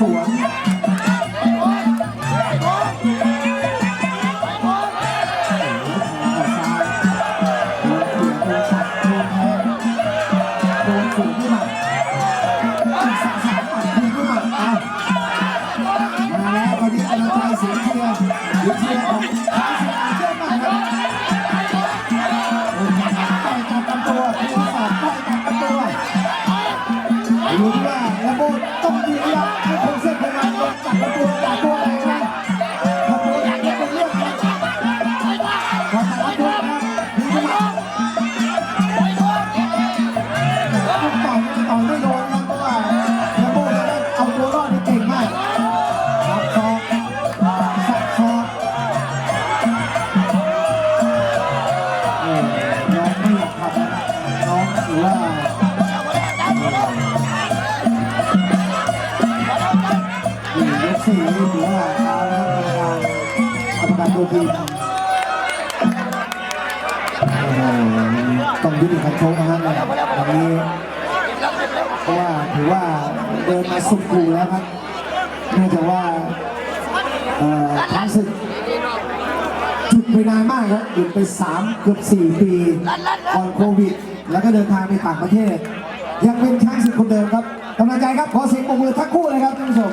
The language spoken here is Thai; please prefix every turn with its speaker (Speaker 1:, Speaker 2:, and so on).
Speaker 1: สวนรู้ว่า ล้วโบต้องยืนยันให้คงเส้นคงวาลงจับประตูจับตัวแรงนะถ้าตัวแรงเนี่ยเป็นเรื่องนะพอจับตัวนะถึงขนาดต้องต่อยจะต่อยไม่โดนนะเพราะว่าแล้วโบจะได้เอาตัวรอดได้เก่งมากสับซอกสับซอกเออน้องไม่อยากทำนะน้องถือว่า ยกสี่นี่ถือว่าเอาแล้วกรรมการกรรมการตัวทีมโอ้โหต้องยุติการโชกนะครับเนี่ยวันนี้เพราะว่าถือว่าเดินมาสุดกูแล้วครับเนื่องจากว่าเอ่อทั้งศึกหยุดไปนานมากครับหยุดไปสามเกือบสี่ปีก่อนโควิด แล้วก็เดินทางไปต่างประเทศ ยังเป็นช้างศึกคนเดิมครับกำลังใจครับขอเสียงปรบมือทั้งคู่เลยครับท่านผู้ชม